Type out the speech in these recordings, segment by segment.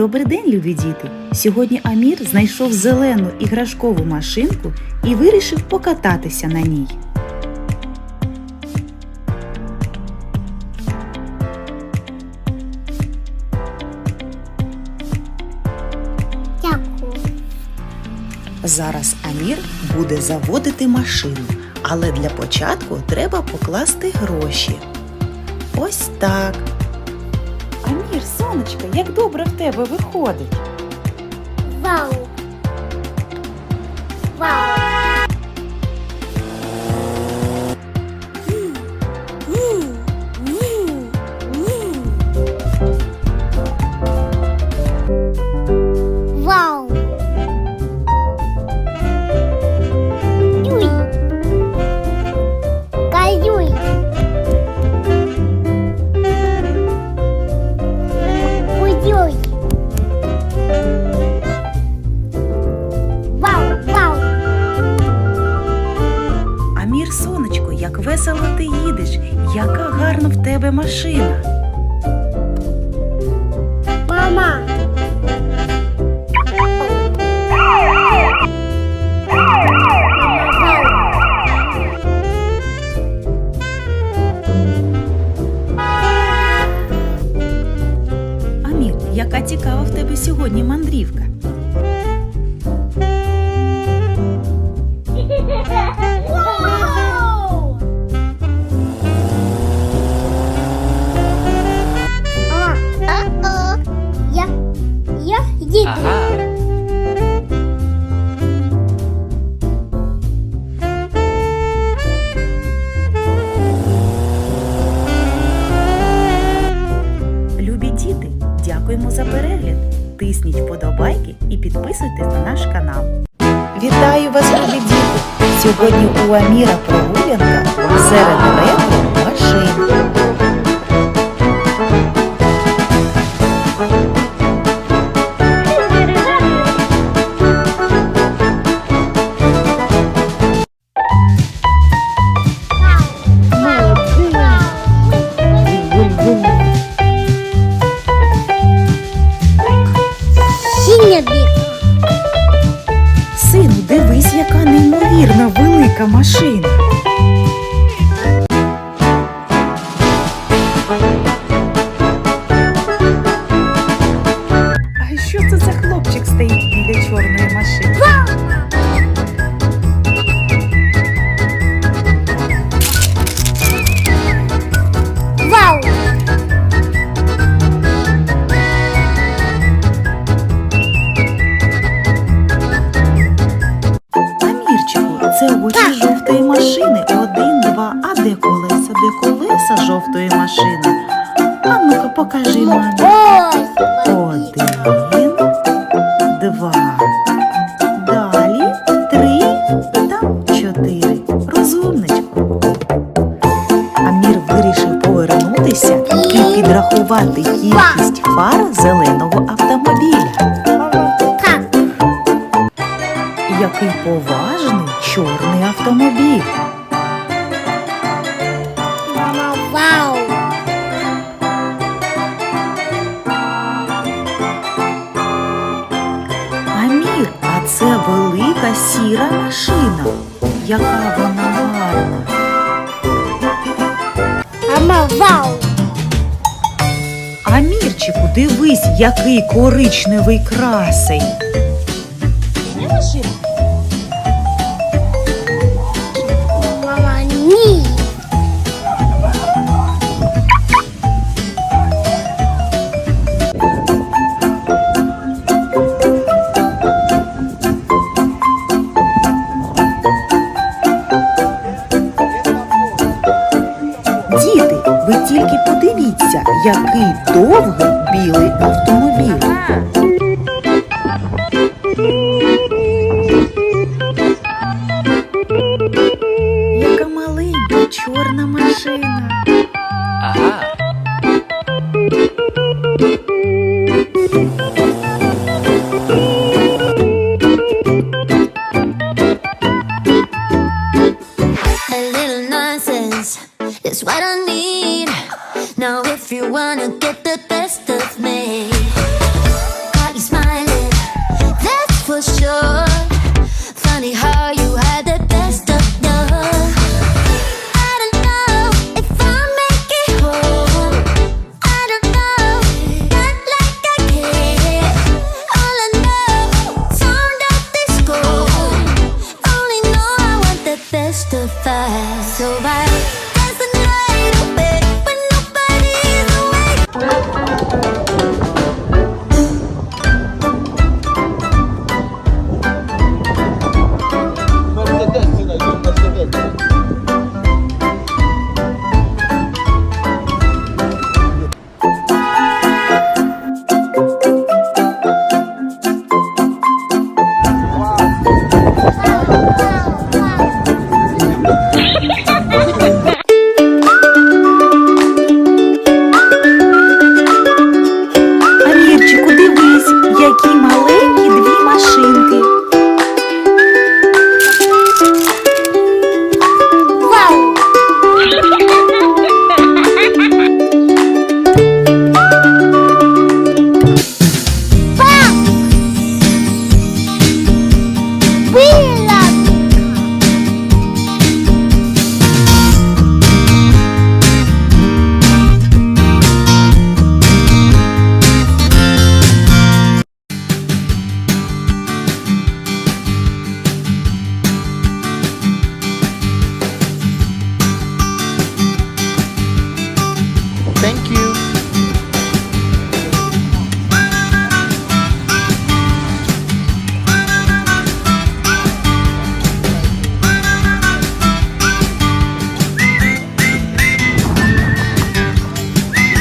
Добрий день, любі діти! Сьогодні Амір знайшов зелену іграшкову машинку і вирішив покататися на ній. Дякую. Зараз Амір буде заводити машину, але для початку треба покласти гроші. Ось так. Амір, сонечко, як добре в тебе виходить. Вау. Вау. Вподобайки і підписуйтесь на наш канал. Вітаю вас, любі діти! Сьогодні у Аміра прогулянка серед ретро неймовірна велика машина. Де колеса жовтої машини? А ну-ка покажи мамі. Один, вау. Амір, а це велика сіра машина. Яка вона гарна. Мама, вау. Амірчику, дивись, який коричневий красень. Мама, is what I need. Now, if you wanna get the best of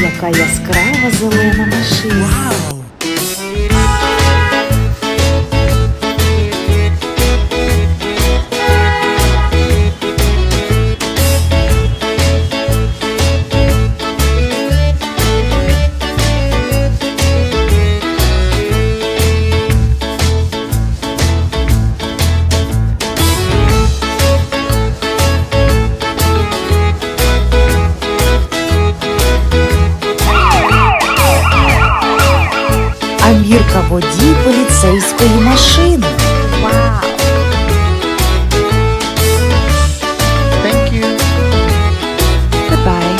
Яка яскрава зелена машина. Wow. Поліцейської машини. Вау. Thank you. Goodbye.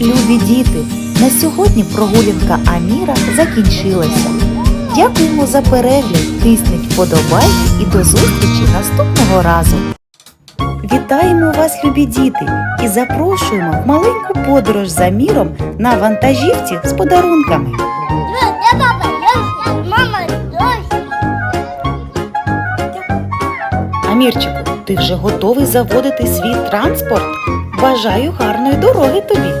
Любі діти, на сьогодні прогулянка Аміра закінчилася. Дякуємо за перегляд, тисніть вподобайки і до зустрічі наступного разу. Вітаємо вас, любі діти, і запрошуємо в маленьку подорож за міром на вантажівці з подарунками. Амірчику, ти вже готовий заводити свій транспорт? Бажаю гарної дороги тобі.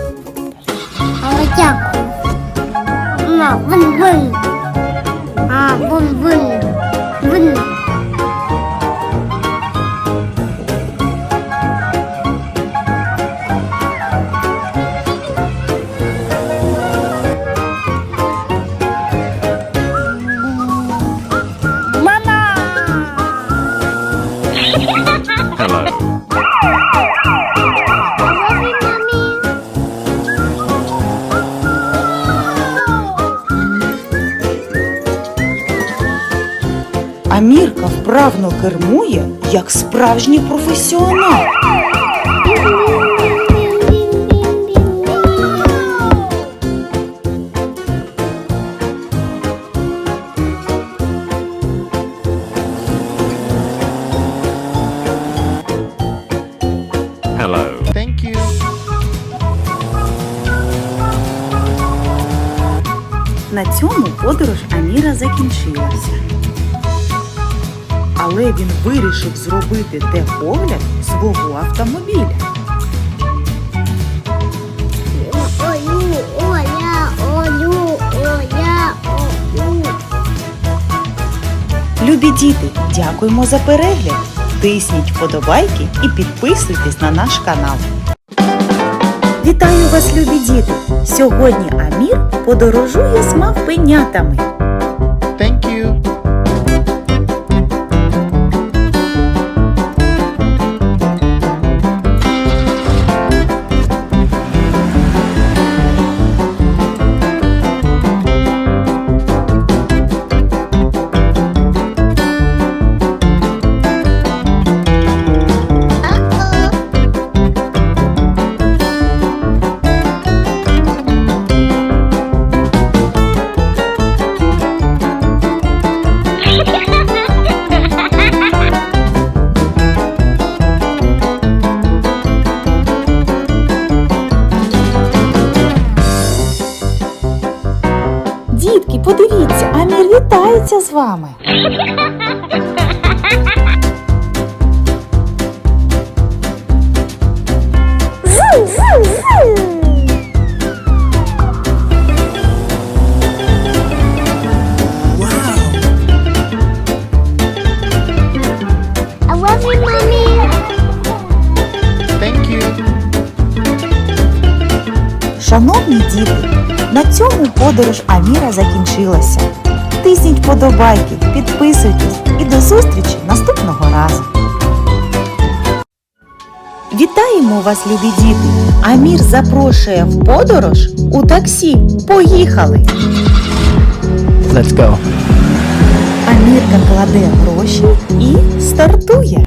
Але дякую. Мама, вин, вин. А, вин, вин. Вправно кермує, як справжній професіонал. Hello. Thank you. На цьому подорож Аміра закінчилася. Але він вирішив зробити техогляд свого автомобіля. Любі діти, дякуємо за перегляд. Тисніть вподобайки і підписуйтесь на наш канал. Вітаю вас, любі діти! Сьогодні Амір подорожує з мавпенятами. Вами. I love you, mommy. Thank you. Шановні діти, на цьому подорож Аміра закінчилася. Тисніть вподобайки, підписуйтесь і до зустрічі наступного разу. Вітаємо вас, любі діти! Амір запрошує в подорож у таксі. Поїхали! Let's go. Амірка кладе гроші і стартує.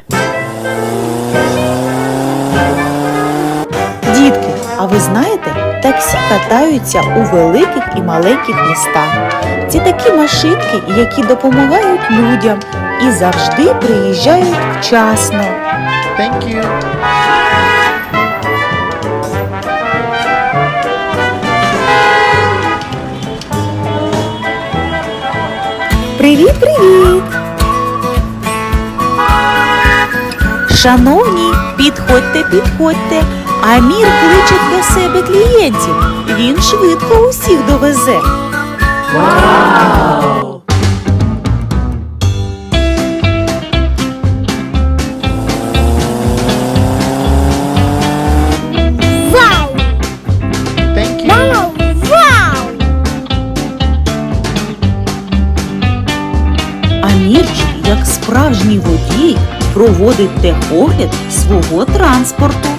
Дітки, а ви знаєте, таксі катаються у великих і маленьких містах. Це такі машинки, які допомагають людям і завжди приїжджають вчасно. Thank you. Привіт, привіт! Шановні, підходьте, підходьте. Амір кличе для себе клієнтів. Він швидко усіх довезе. Вау! Вау! Як справжній водій, проводить техогляд свого транспорту.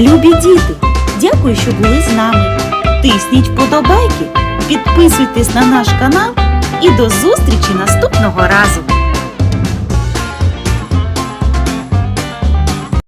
Любі діти, дякую, що були з нами. Тисніть вподобайки, підписуйтесь на наш канал і до зустрічі наступного разу!